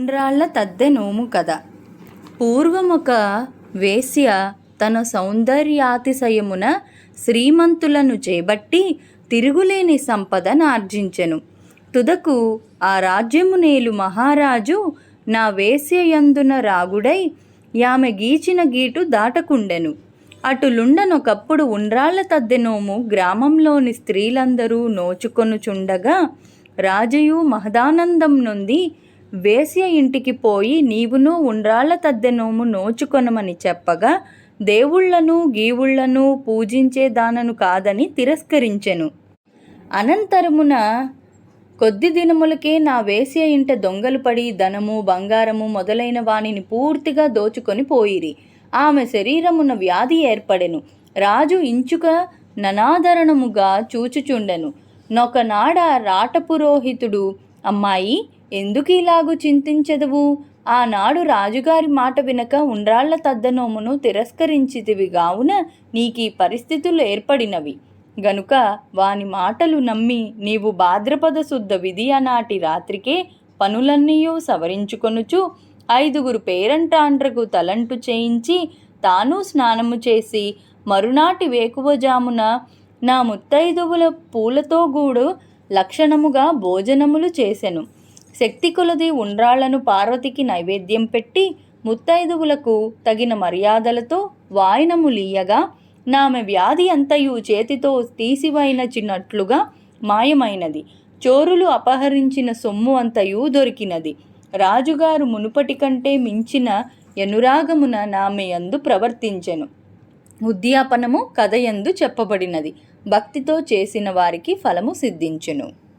ఉండ్రాళ్ళ తద్దె నోము కథ. పూర్వం ఒక వేశ్య తన సౌందర్యాతిశయమున శ్రీమంతులను చేబట్టి తిరుగులేని సంపదను ఆర్జించెను. తుదకు ఆ రాజ్యమునేలు మహారాజు నా వేశ్యయందున రాగుడై యామె గీచిన గీటు దాటకుండెను. అటులుండనొకప్పుడు ఉండ్రాళ్ళ తద్దెనోము గ్రామంలోని స్త్రీలందరూ నోచుకొనుచుండగా రాజయు మహదానందం నుండి వేశ్య ఇంటికి పోయి నీవును ఉండ్రాళ్ళ తద్దెనోము నోచుకొనమని చెప్పగా దేవుళ్ళను గీవుళ్ళను పూజించే దానను కాదని తిరస్కరించెను. అనంతరమున కొద్ది దినములకే నా వేశ్య ఇంట దొంగలు పడి ధనము బంగారము మొదలైన వానిని పూర్తిగా దోచుకొని పోయిరి. ఆమె శరీరమున వ్యాధి ఏర్పడెను. రాజు ఇంచుక ననాదరణముగా చూచుచుండెను. నొకనాడ రాటపురోహితుడు అమ్మాయి ఎందుకు ఇలాగు చింతించదువు? ఆనాడు రాజుగారి మాట వినక ఉండ్రాళ్ళ తద్దనోమును తిరస్కరించితివి గావున నీకీ పరిస్థితులు ఏర్పడినవి. గనుక వాని మాటలు నమ్మి నీవు భాద్రపద శుద్ధ విధి అనాటి రాత్రికే పనులన్నీయూ సవరించుకొనుచు ఐదుగురు పేరంటాండ్రకు తలంటు చేయించి తాను స్నానము చేసి మరునాటి వేకువజామున నా ముత్తైదువుల పూలతో గూడు లక్షణముగా భోజనములు చేసెను. శక్తి కొలది ఉండ్రాళ్ళను పార్వతికి నైవేద్యం పెట్టి ముత్తైదువులకు తగిన మర్యాదలతో వాయనములీయగా నామె వ్యాధి అంతయు చేతితో తీసివైనచినట్లుగా మాయమైనది. చోరులు అపహరించిన సొమ్ము అంతయు దొరికినది. రాజుగారు మునుపటి కంటే మించిన ఎనురాగమున నామె యందు ప్రవర్తించెను. ఉద్యాపనము కథయందు చెప్పబడినది. భక్తితో చేసిన వారికి ఫలము సిద్ధించును.